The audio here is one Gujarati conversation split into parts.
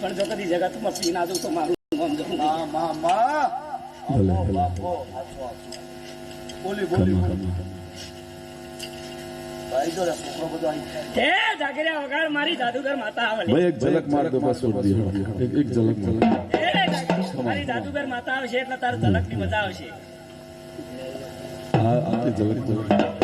પણ જો કદી જગતમાં પી ના દઉં તો મારું નામ જવું. મા મા. મા. બોલી બોલી મારી જાદુગર માતા આવે. લે. ભાઈ એક ઝલક માર દો બસ એક એક ઝલક માર એ જાગર્યા, મારી જાદુગર માતા આવશે એટલે તારે ઝલકની મજા આવશે. આ ઝલક ઝલક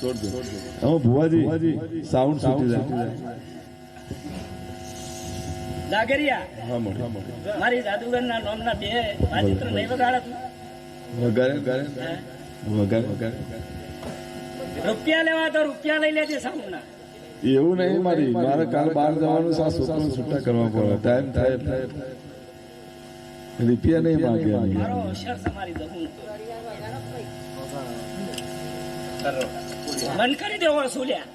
છોડ દો હવે ભુવાજી. સાઉન્ડ છૂટી જાય. જાગરિયા હા મોઢ મારી જાદુગરના નામના બે વાજિત્ર નહીં વગાડે તું? વગાડે? વગાડે. વગાડે? વગાડે. રૂપિયા લેવા તો રૂપિયા લઈ લેજે સામુના એવું નહીં મારી. મારે. કાલ બહાર જવાનું છે આ છોકરાને છૂટા કરવા પડે. ટાઈમ થાય એટલે. રૂપિયા નહીં માગે. મારો હોશિયાર છે મારી દહું બંધ કરી દેવો સુલ્યા.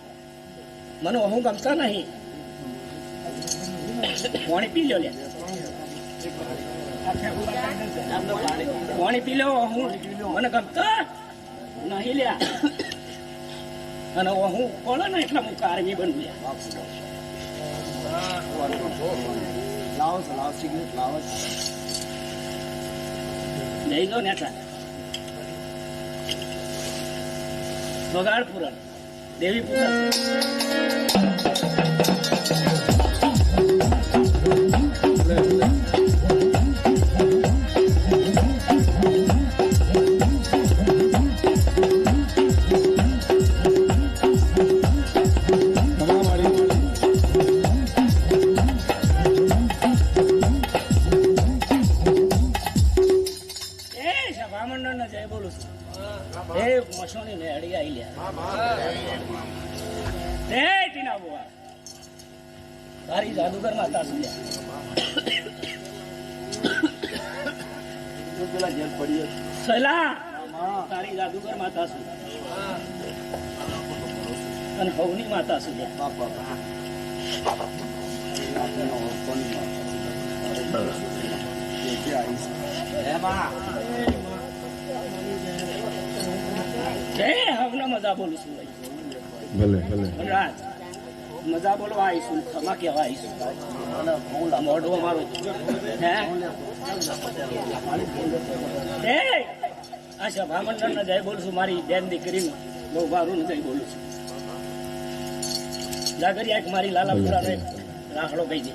મને હું ગમતા નહીં. પાણી પી લો લે. પાણી પી લો, હું મને ગમતા નહીં લ્યા. અને હું કોણ ને એટલા હું કારમી બનું લ્યા. લાવો લાવો લાવો લઈ જાઓ ને એટલા વગાડ પુરાણ દેવી પુરાણ સભા મંડળ ને જય બોલું છું. એ મસોણી ને અડી આઈ લ્યા એ ટીના બુવા તારી જાદુગર માતા છું. લ્યા. પેલા ઘેર પડી સલા તારી જાદુગર માતા છું. અને ભવની માતા સુ. બાપા, હે હવના મજા બોલું છું. ભલે મજા બોલવા આવીશું ખમા કહેવા આવીશું મોઢું અમારું. હે? એ આ સભા જય બોલું છું મારી બેન દીકરીનું. બહુ મારું જય બોલું છું. જાગરિયા મારી લાલા પુરાનો એક રાખડો કહી દે.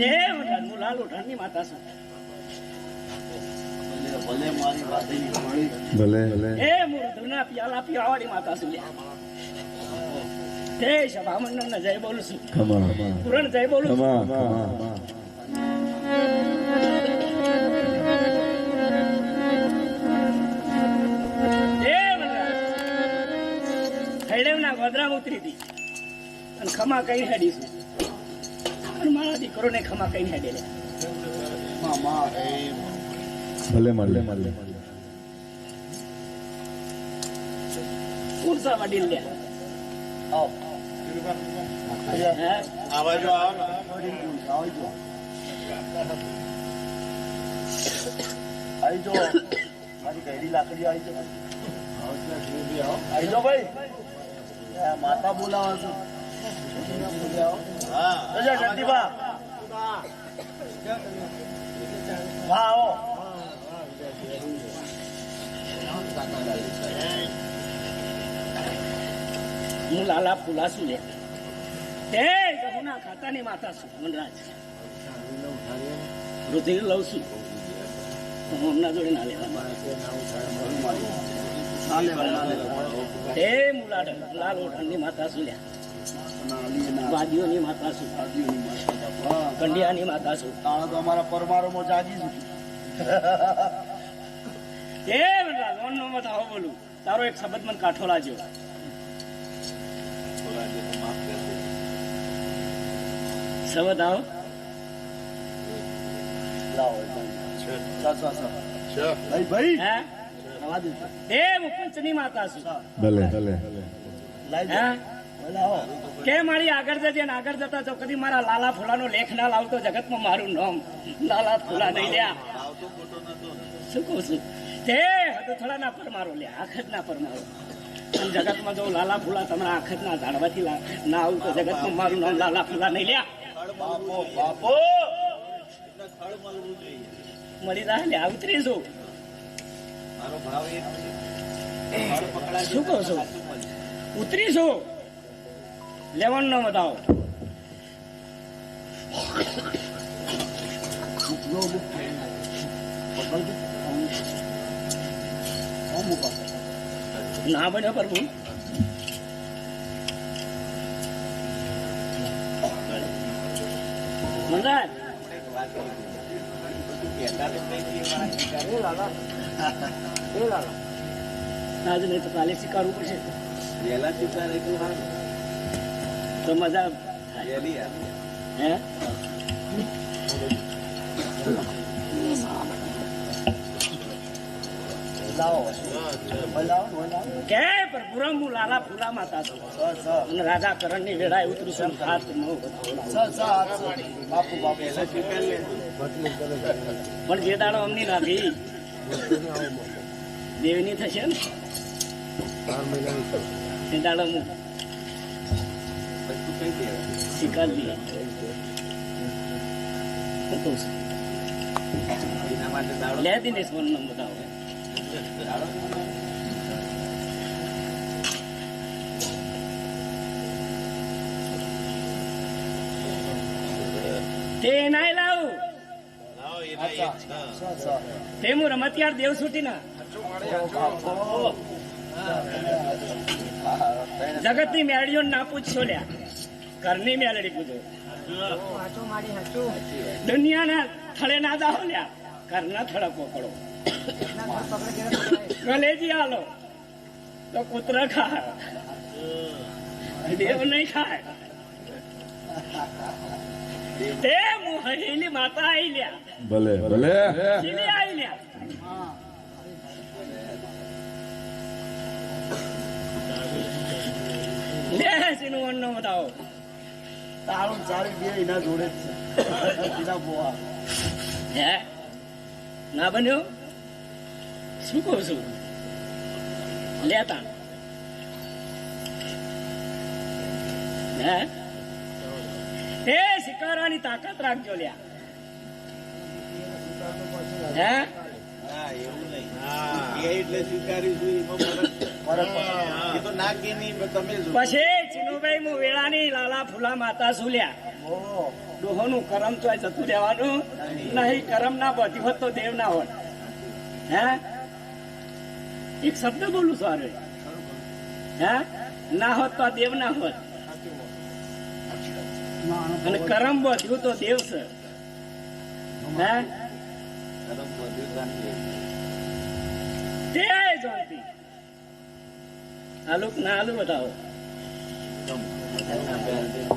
દેવ લાલ ઉઠાણની માતા છું. ભલે. ભલે મારી વાદેણી ભલે ભલે એ મુરધુના પિયાલા પીવાવાળી માતા છું. તે જય બોલું છું. ખમા પુરણ જય બોલું છું. ખમા ખમા ગોદરામાં ઉતરી હતી. અને ખમા કઈ હેડીશું અને મારા દીકરોને ખમા કઈ હેડે લે મામા એ ભલે મળે. મળે કુરસા વડીલ લે આવો. જો મારી ગયડી લાકડી આવી જો આવી જો ભાઈ માતા બોલાવો છો. હા. જગદીપા હા આવો હું. લાલા ફુલા છું લે તે જહુના ખાતાની માતા છું વનરાજ રુધિર લઉં છું. હમણાં જોડે ના લેવા. ના મુલાડ લાલ ઓઠણની માતા લ્યા. વાદીઓની માતા છું. કંડિયાની માતા છું. તાણે તો અમારા પરમારોમાં જાગી છું. એ વનરાજ ઓન નો મત આવો બોલું. તારો એક શબ્દ મને કાઠો લાજો શબ્દ આવો. ભાઈ ભાઈ. હે? આવા હું પંચની માતા છું. ભલે ભલે. હે? કે મારી આગળ જજે ને આગળ જતા જો કદી મારા લાલા ફૂલાનો લેખ ના લાવતો જગતમાં મારું નામ લાલા ફૂલા નહીં લ્યા. શું કહું છું? તે હદથડા ના પર મારો લ્યા આખત ના પર મારો જગતમાં જો લાલા ફૂલા તમારા આખત ના ઝાડવાથી ના આવું તો જગતમાં મારું નામ લાલા ફૂલા નહીં લ્યા. બાપો બાપો મળી જાય લ્યા ઉતરીશું શું કહું છું? ઉતરીશું લેવાનું નો બતાવો. ના બન્યો પ્રભુ લાલા આજ નહીં તો કાલે સ્વીકારવું પડશે તો મજા થાય હે લાવો મજા હે? કે પર પૂરમ હું લાલા ફૂલા માતા છું અને રાજા કરણની વેળાએ ઉતરું છું હાથ બાપુ બાપુ પણ જે દાડો અમની નાખી દેવની થશે ને? એ દાડો હું સ્વીકાર લઈએ શું કહું છું લે દિનેશ મને નામ બતાવો તે નાય લાવું. તે હું રમતિયાર દેવ સુટી ના જગતની મેળીઓ ના પૂછશો લ્યા. ઘરની મેળડી પૂજો. દુનિયાના થળે ના જાઓ ને ઘરના થળે પકડો. કલેજી હાલો. તો કૂતરા ખાય. દેવ નહીં ખાય. તે હું માતા આઈ લ્યા. ભલે ભલે. ચીલી આઈ લ્યા. લે સિનુ અન્ન બતાવો. તારું ચારી બે એના જોડે જ છે. બીજા બોવા. હે? ના બન્યો? શું કહું છું? લેતા. હે? એ શિકારવાની તાકાત રાખજો લ્યા. હે? પછી હું. વેળાની લાલા ફૂલા માતા સુલ્યા ઓ. ડોહોનું કરમ તો જતું રહેવાનું. નહીં કરમ ના બધી હોત તો દેવ ના હોત હે? એક શબ્દ બોલું છું અરે હે? ના હોત તો આ દેવ ના હોત. અને કરમ બધ્યું તો દેવ છે. હે? તે જાણતી આલુક ના આલુ બતાવો Celana.